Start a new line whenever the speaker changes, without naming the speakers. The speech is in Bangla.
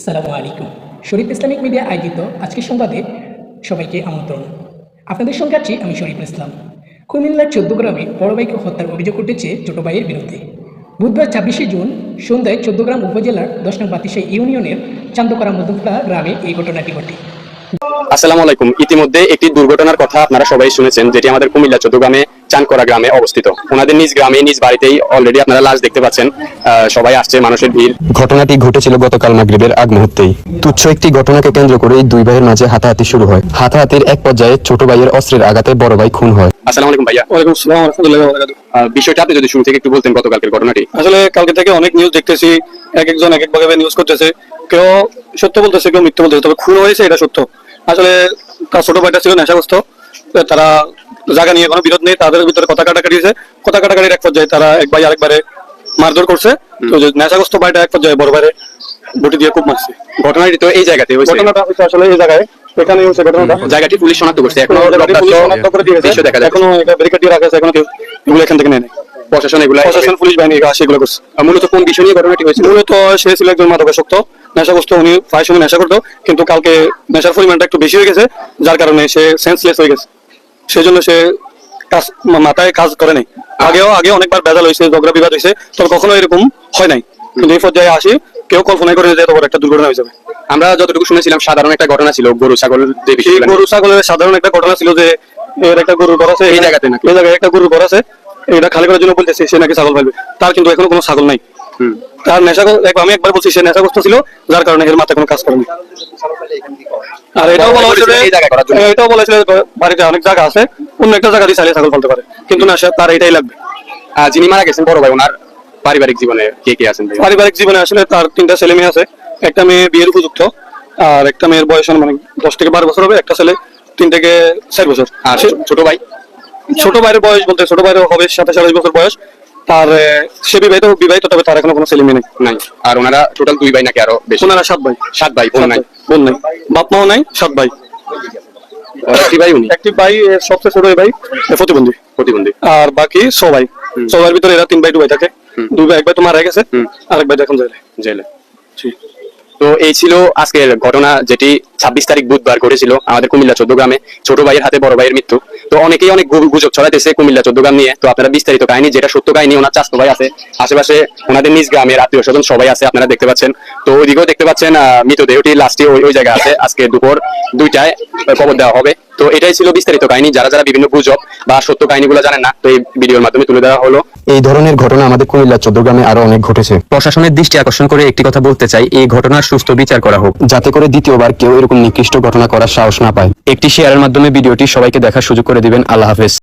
আসসালামু আলাইকুম। শরীফ ইসলামিক মিডিয়া আয়োজিত আজকের সংবাদে সবাইকে আমন্ত্রণ। আপনাদের সঙ্গে আছি আমি শরীফ ইসলাম। কুমিল্লার চোদ্দ গ্রামে বড় ভাইকে হত্যার অভিযোগ উঠেছে ছোট ভাইয়ের বিরুদ্ধে। বুধবার ছাব্বিশে জুন সন্ধ্যায় চোদ্দগ্রাম উপজেলার দশ নং বাতিশা ইউনিয়নের চান্দকরা মধ্যপাড়া গ্রামে এই ঘটনাটি ঘটে।
আসসালামু আলাইকুম। ইতিমধ্যে একটি দুর্ঘটনার কথা আপনারা সবাই শুনেছেন, যেটি আমাদের কুমিল্লা চৌদ্দগ্রামে চানকরা গ্রামে অবস্থিত। ওনাদের নিজ গ্রামে নিজ বাড়িতেই অলরেডি আপনারা লাশ দেখতে পাচ্ছেন। আহ, সবাই আসছে মানুষের ভিড়।
ঘটনাটি ঘটেছিল গতকাল মাগরিবের আগ মুহূর্তেই। তুচ্ছ একটি ঘটনাকে কেন্দ্র করে এই দুই ভাইয়ের মাঝে হাতাহাতি শুরু হয়। হাতাহাতির এক পর্যায়ে ছোট ভাইয়ের অস্ত্রের আঘাতে বড় ভাই খুন হয়।
আসসালামু আলাইকুম ভাইয়া।
ওয়ালাইকুম আসসালাম রহমতুল্লাহ বারাকাতুহু।
বিষয়টা আপনি যদি শুরু থেকে একটু বলতেন গতকালকের ঘটনাটি।
আসলে কালকে থেকে অনেক নিউজ দেখতেছি এক একজন এক এক ভাবে নিউজ করতেছে। কেউ সত্য বলতেছে কেউ মিথ্যে বলতেছে তবে খুন হয়েছে এটা সত্য। আসলে তার ছোট ভাইটা ছিল নেশাগ্রস্ত। তারা জায়গা নিয়ে কোনো বিরোধ নেই তাদের ভিতরে কথা কাটাকাটি হয়েছে। কথা কাটাকাটির এক পর্যায়ে তারা এক ভাই আরেক বারে মারধর করছে। তো যে নেশাগ্রস্ত ভাইটা এক পর্যায়ে বড় ভাইরে বটি দিয়ে খুব মারছে।
ঘটনাটি তো এই জায়গাতে হয়েছে।
ঘটনাটা হচ্ছে আসলে এই জায়গায়। এখানে হচ্ছে ঘটনাটা।
জায়গাটি পুলিশ শনাক্ত করছে।
এখনও পুলিশ শনাক্ত করে দিয়েছে।
দেখা যাচ্ছে।
এখনও এটা ব্যারিকেড দিয়ে রাখা আছে এখনও কেউ এগুলো এখান থেকে নেয়।
প্রশাসন এগুলা
প্রশাসন পুলিশ বাহিনী আসে এগুলো করছে।
মূলত কোন বিষয় নিয়ে ঘটনাটি হয়েছিল?
মূলত সে ছিল একজন মাদকাসক্ত। নেশাগ্রস্ত উনি প্রায় সময় নেশা করতো। কিন্তু কালকে নেশার পরিমাণটা একটু বেশি হয়ে গেছে যার কারণে সে সেন্সলেস হয়ে গেছে। সেই জন্য সে কাজ মাথায় কাজ করে নাই। আগেও আগে অনেকবার বেজাল হয়েছে ঝগড়া বিবাদ হয়েছে তবে কখনো এরকম হয় নাই। কিন্তু এই পর্যায়ে আসি কেউ কল্পনা করে যে এত বড় একটা দুর্ঘটনা হয়ে যাবে।
আমরা যতটুকু শুনেছিলাম সাধারণ একটা ঘটনা ছিল গরু ছাগল।
গরু ছাগলের সাধারণ একটা ঘটনা ছিল যে এর একটা গরুর ঘর আছে
এই জায়গাতে না
এই জায়গায় একটা গরুর ঘর আছে এটা খালি করার জন্য বলতেছে সে নাকি ছাগল ফেলবে তার কিন্তু এখনও কোনো ছাগল নাই। তার নেশা আমি একবার বলছি সে নেশাগ্রস্ত ছিল যার কারণে এর মাথায় কোনো কাজ করেনি। আর এটাও বলা হয়েছে যে
এই জায়গায় করার জন্য।
এটাও বলা হয়েছিল বাড়িতে অনেক জায়গা আছে অন্য একটা জায়গা দিয়ে চালিয়ে ছাগল ফেলতে পারে। কিন্তু না তার এটাই লাগবে।
যিনি মারা গেছেন বড় ভাই ওনার পারিবারিক জীবনে কে কে আছেন?
পারিবারিক জীবনে আসলে তার তিনটা ছেলে মেয়ে আছে। একটা মেয়ে বিয়ের উপযুক্ত আর একটা মেয়ের বয়স মানে দশ থেকে বারো বছর হবে। একটা ছেলে তিন থেকে চার বছর।
আর ছোট ভাই?
ছোট ভাইয়ের বয়স বলতে ছোট ভাইয়ের হবে সাতাশ আঠাশ বছর বয়স। তার সে বিবাহিত বিবাহিত তবে তার এখনও কোনো ছেলে মেয়ে নেই।
আর ওনারা টোটাল দুই ভাই নাকি আরও বেশি?
ওনারা সাত ভাই।
সাত ভাই বোন নাই?
বোন নাই। বাপ মাও নাই সাত ভাই।
একটি ভাই উনি?
একটি ভাই সবচেয়ে ছোট ভাই প্রতিবন্ধী।
প্রতিবন্ধী।
আর বাকি সবাই। সবার ভিতরে এরা তিন ভাই দু ভাই থাকে। দুই ভাই এক ভাই তো মারা গেছে।
হুম।
আরেক ভাই এখন যায়
জেলে। তো এই ছিল আজকের ঘটনা যেটি ছাব্বিশ তারিখ বুধবার ঘটেছিল আমাদের কুমিল্লা চোদ্দ গ্রামে ছোট ভাইয়ের হাতে বড় ভাইয়ের মৃত্যু। তো অনেকেই অনেক গুজব ছড়াইতেছে কুমিল্লা চৌদ্দগ্রাম নিয়ে। তো আপনারা বিস্তারিত কাহিনী, যেটা সত্য কাহিনী, ওনার চাস্ত ভাই আছে, আশেপাশে ওনাদের নিজ গ্রামের আত্মীয় স্বজন সবাই আছে, আপনারা দেখতে পাচ্ছেন। তো ওইদিকেও দেখতে পাচ্ছেন মৃতদেহটি লাস্টে ওই ওই জায়গায় আছে। আজকে দুপুর দুইটায় কবর দেওয়া হবে। তো এটাই ছিল বিস্তারিত কাহিনী। যারা যারা বিভিন্ন গুজব বা সত্য কাহিনীগুলো জানেন না তো এই ভিডিওর মাধ্যমে তুলে দেওয়া হলো।
এই ধরনের ঘটনা আমাদের কুমিল্লা চৌদ্দগ্রামে আরও অনেক ঘটেছে।
প্রশাসনের দৃষ্টি আকর্ষণ করে একটি কথা বলতে চাই এই ঘটনার সুস্থ বিচার করা হোক।
যাতে করে দ্বিতীয়বার কেউ এরকম নিকৃষ্ট ঘটনা করার সাহস না পায়।
একটি শেয়ারের মাধ্যমে ভিডিওটি সবাইকে দেখার সুযোগ করে দিবেন। আল্লাহ হাফেজ।